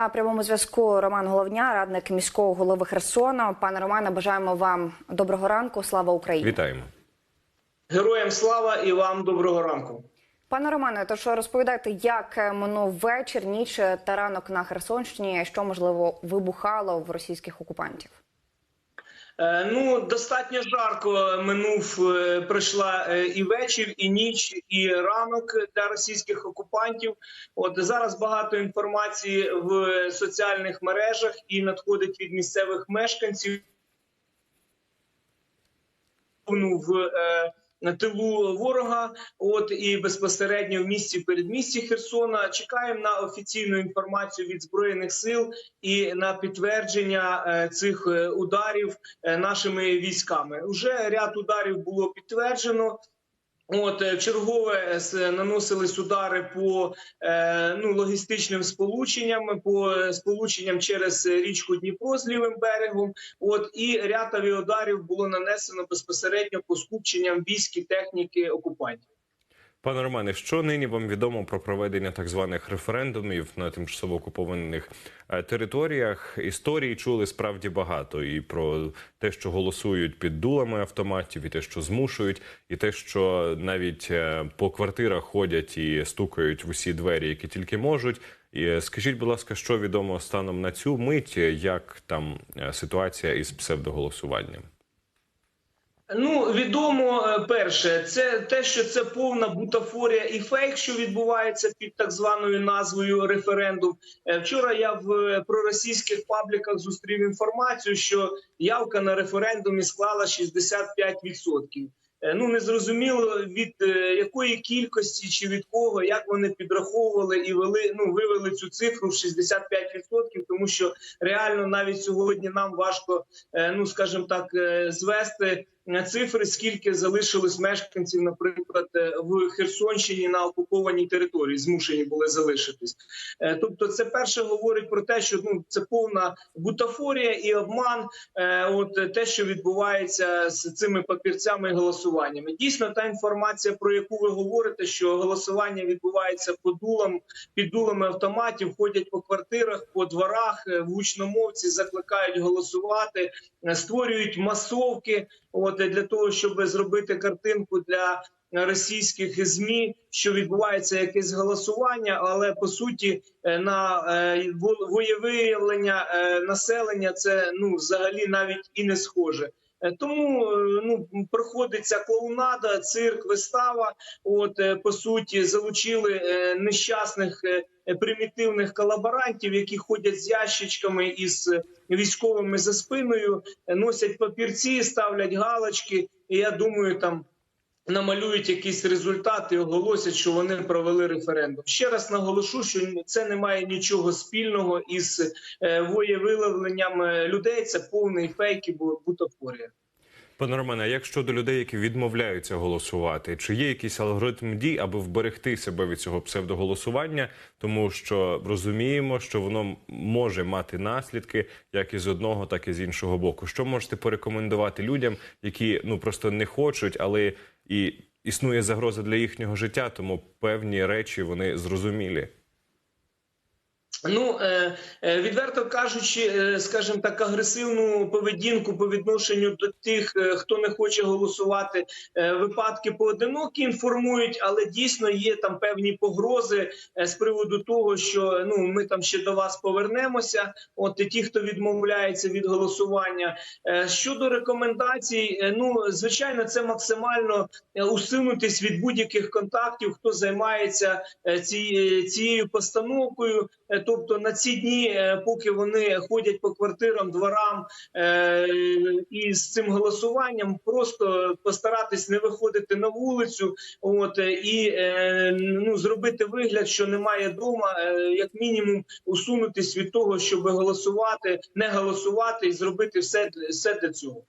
На прямому зв'язку Роман Головня, радник міського голови Херсона. Пане Романе, бажаємо вам доброго ранку. Слава Україні! Вітаємо. Героям слава і вам доброго ранку. Пане Романе, то що розповідайте, як минув вечір, ніч та ранок на Херсонщині, що можливо вибухало в російських окупантів? Е, Ну, достатньо жарко минув, Прийшла пройшла е, і вечір, і ніч, і ранок для російських окупантів. От зараз багато інформації в соціальних мережах і надходить від місцевих мешканців. в е, на тилу ворога, от і безпосередньо в місті передмісті Херсона. Чекаємо на офіційну інформацію від збройних сил і на підтвердження е, цих е, ударів е, нашими військами. Уже ряд ударів було підтверджено. От е, чергове с- наносились удари по е, ну логістичним сполученням, по е, сполученням через річку Дніпро з лівим берегом. От і ряд ударів було нанесено безпосередньо по скупченням військ і техніки окупантів. Пане Романе, що нині вам відомо про проведення так званих референдумів на тимчасово окупованих е, територіях? Історії чули справді багато і про те, що голосують під дулами автоматів, і те, що змушують, і те, що навіть е, по квартирах ходять і стукають в усі двері, які тільки можуть. І е, скажіть, будь ласка, що відомо станом на цю мить, як там ситуація із псевдоголосуванням? Ну відомо е, перше, це те, що це повна бутафорія і фейк, що відбувається під так званою назвою референдум. Е, Вчора я в е, проросійських пабліках зустрів інформацію, що явка на референдумі склала 65%. Е, Ну не зрозуміло від якої кількості чи від кого, як вони підраховували і вели ну вивели цю цифру в 65%, тому що реально навіть сьогодні нам важко, ну скажімо так, звести цифри, скільки залишилось мешканців, наприклад, е, в Херсонщині на окупованій території, змушені були залишитись. Е, Тобто, це перше говорить про те, що ну це повна бутафорія і обман. е, От те, що відбувається з цими папірцями і голосуваннями. Дійсно, та інформація, про яку ви говорите, що голосування відбувається по дулам, під дулами автоматів, ходять по квартирах, по дворах, в гучномовці закликають голосувати, створюють масовки. От для того, щоб зробити картинку для російських змі, що відбувається якесь голосування, але по суті е, на е, воєвиявлення е, населення це ну взагалі навіть і не схоже. Тому ну проходиться клоунада, цирк, вистава. От по суті залучили нещасних примітивних колаборантів, які ходять з ящичками із е, військовими за спиною, е, носять папірці, ставлять галочки. І я думаю, там намалюють якісь результати оголосять, що вони провели референдум. Ще раз наголошу, що це не має нічого спільного із е, воєвиявленням е, людей. Це повний фейк і бу- бутафорія. Пане Романе, а як щодо людей, які відмовляються голосувати, чи є якийсь алгоритм дій, аби вберегти себе від цього псевдоголосування, тому що розуміємо, що воно може мати наслідки як із одного, так і з іншого боку. Що можете порекомендувати людям, які ну просто не хочуть, але і існує загроза для їхнього життя, тому певні речі вони зрозумілі. Ну е, е, відверто кажучи, е, скажімо так, агресивну поведінку по відношенню до тих, хто не хоче голосувати. Випадки поодинокі інформують, але дійсно є там певні погрози з приводу того, що ну ми там ще до вас повернемося. От і ті, хто відмовляється від голосування. Щодо рекомендацій, ну звичайно, це максимально усунутись від будь-яких контактів, хто займається цією постановкою. Тобто на ці дні, е, поки вони ходять по квартирам, дворам е, і з цим голосуванням, просто постаратись не виходити на вулицю, от е, і ну зробити вигляд, що немає дома, як мінімум усунутись від того, щоб голосувати, не голосувати і зробити все, все для цього.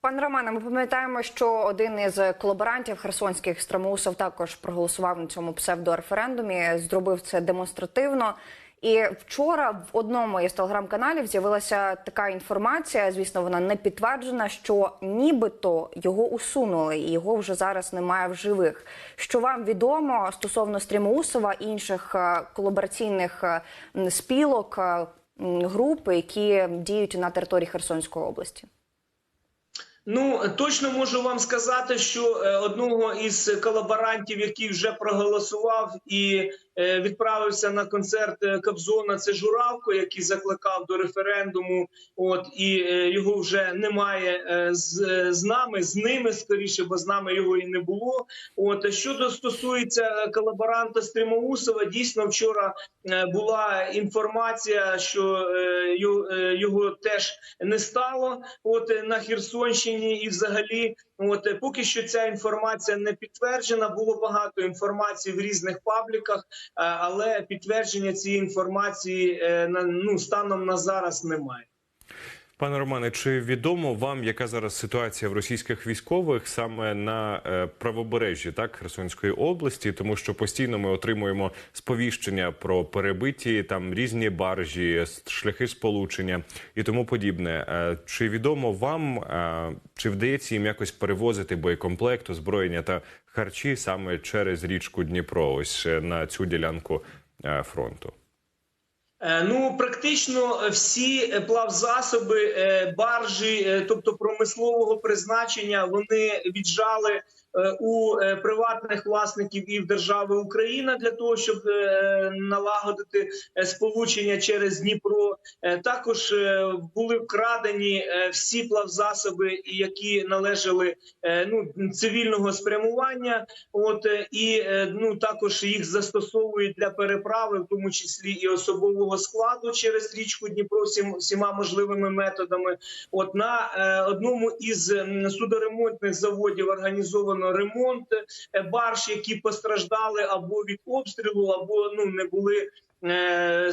Пане Романе, ми пам'ятаємо, що один із колаборантів херсонських Стромоусов також проголосував на цьому псевдореферендумі. Зробив це демонстративно. І вчора в одному із телеграм-каналів з'явилася така інформація. Звісно, вона не підтверджена, що нібито його усунули, і його вже зараз немає в живих. Що вам відомо стосовно Стрімоусова і інших е, колабораційних е, спілок, е, м, груп, які діють на території Херсонської області? Ну точно можу вам сказати, що е, одного із колаборантів, який вже проголосував і відправився на концерт е, Кобзона, це Журавко, який закликав до референдуму. От і е, його вже немає е, з, е, з нами, з ними скоріше, бо з нами його і не було. От щодо стосується колаборанта Стримоусова, дійсно вчора е, була інформація, що е, його, е, теж не стало. От е, на Херсонщині, і взагалі, от е, поки що ця інформація не підтверджена. Було багато інформації в різних пабліках, е, але підтвердження цієї інформації е, ну станом на зараз немає. Пане Романе, чи відомо вам, яка зараз ситуація в російських військових саме на е, правобережжі так Херсонської області, тому що постійно ми отримуємо сповіщення про перебиті там різні баржі, шляхи сполучення і тому подібне. Е, Чи відомо вам, е, чи вдається їм якось перевозити боєкомплект, озброєння та харчі саме через річку Дніпро, ось на цю ділянку фронту? Е, Ну, практично е, всі е, плавзасоби, баржі, тобто промислового призначення, вони віджали у е, приватних власників і в держави Україна для того, щоб е, налагодити е, сполучення через Дніпро. Е, Також е, були вкрадені е, всі плавзасоби, які належали е, ну цивільного спрямування. От е, і е, ну також їх застосовують для переправи, в тому числі і особового складу через річку Дніпро всім, всіма можливими методами. От на е, одному із судоремонтних заводів організовано ремонт е, барж, які постраждали або від обстрілу, або ну не були. е,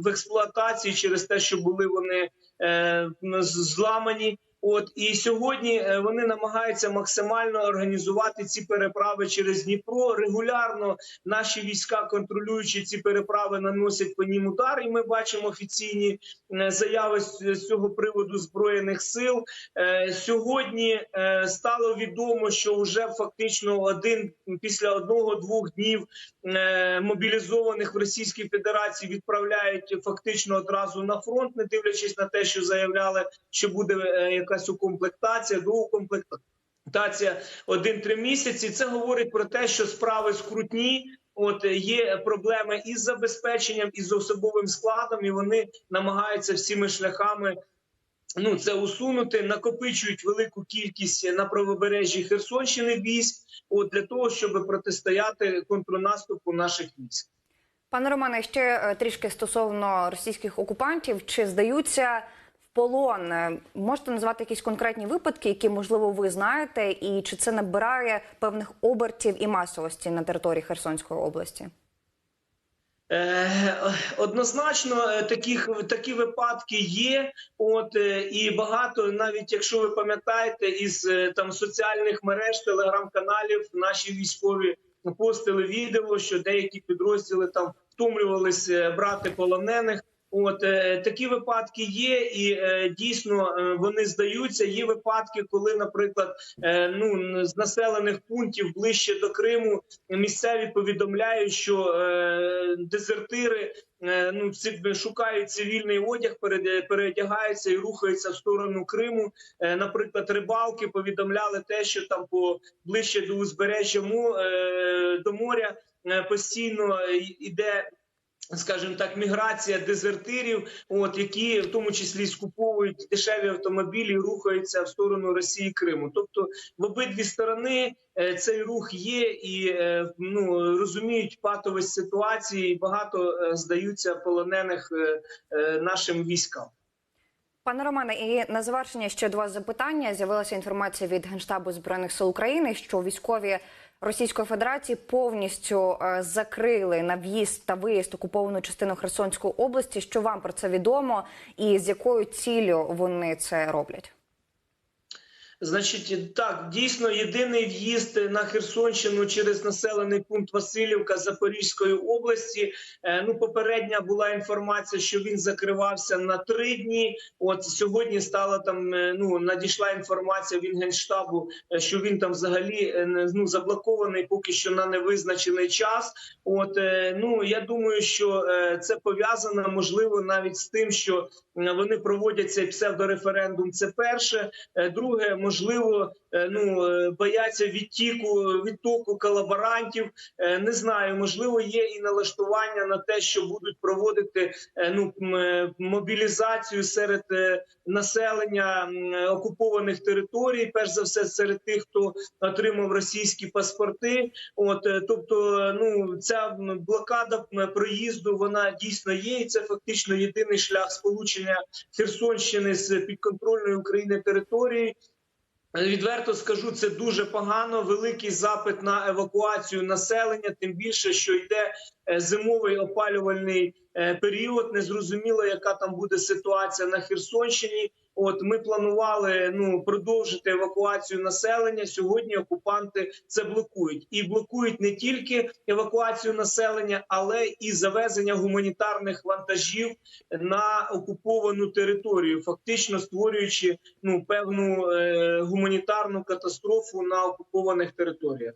В експлуатації через те, що були вони е, зламані, От і сьогодні е, вони намагаються максимально організувати ці переправи через Дніпро. Регулярно наші війська, контролюючи ці переправи, наносять по ним удар. І ми бачимо офіційні е, заяви з цього приводу збройних сил. Е, Сьогодні стало відомо, що вже фактично один після одного-двох днів мобілізованих в Російській Федерації відправляють фактично одразу на фронт, не дивлячись на те, що заявляли, що буде е, якась укомплектація, доукомплектація один-три місяці. Це говорить про те, що справи скрутні. От е, є проблеми із забезпеченням, із особовим складом, і вони намагаються всіми шляхами ну це усунути, накопичують велику кількість на правобережжі Херсонщини військ, от для того, щоб протистояти контрнаступу наших військ. Пане Романе, ще е, трішки стосовно російських окупантів, чи здаються полон? Е, Можете назвати якісь конкретні випадки, які можливо ви знаєте, і чи це набирає певних обертів і масовості на території Херсонської області? Е, Однозначно, е, таких такі випадки є. От і багато, навіть якщо ви пам'ятаєте, із там соціальних мереж, телеграм-каналів, наші військові постили відео, що деякі підрозділи там втомлювалися брати полонених. От е, такі випадки є, і е, дійсно е, вони здаються. Є випадки, коли, наприклад, ну з населених пунктів ближче до Криму місцеві повідомляють, що дезертири ну шукають цивільний одяг, переодягаються і рухаються в сторону Криму. Наприклад, рибалки повідомляли те, що там по ближче до узбережжя до моря постійно й- іде скажімо так, міграція дезертирів, от які в тому числі скуповують дешеві автомобілі, і рухаються в сторону Росії Криму. Тобто в обидві сторони е, цей рух є і е, ну розуміють патовість ситуації. і Багато е, здаються полонених нашим військам. Пане Романе, і на завершення ще два запитання. З'явилася інформація від Генштабу збройних сил України, що військові Російської Федерації повністю е, закрили на в'їзд та виїзд окуповану частину Херсонської області. Що вам про це відомо, і з якою ціллю вони це роблять? Значить, так дійсно єдиний в'їзд на Херсонщину через населений пункт Васильівка Запорізької області. Е, Ну, попередня була інформація, що він закривався на три дні. От сьогодні стала там. е, Ну надійшла інформація від генштабу, е, що він там взагалі ну заблокований поки що на невизначений час. От ну я думаю, що це пов'язано можливо навіть з тим, що вони проводять цей псевдореферендум. Це перше. Друге, можливо, е, ну е, бояться відтіку відтоку колаборантів. Е, Не знаю, можливо, є і налаштування на те, що будуть проводити е, ну е, мобілізацію серед е, населення е, окупованих територій, перш за все, серед тих, хто отримав російські паспорти. От е, тобто, е, ну ця блокада проїзду вона дійсно є, і це фактично єдиний шлях сполучення Херсонщини з підконтрольною України територією. Відверто скажу, це дуже погано. Великий запит на евакуацію населення, тим більше, що йде е, зимовий опалювальний е, період. Незрозуміло, яка там буде ситуація на Херсонщині. От ми планували ну продовжити евакуацію населення. Сьогодні окупанти це блокують і блокують не тільки евакуацію населення, але і завезення гуманітарних вантажів на окуповану територію, фактично створюючи ну певну е, гуманітарну катастрофу на окупованих територіях.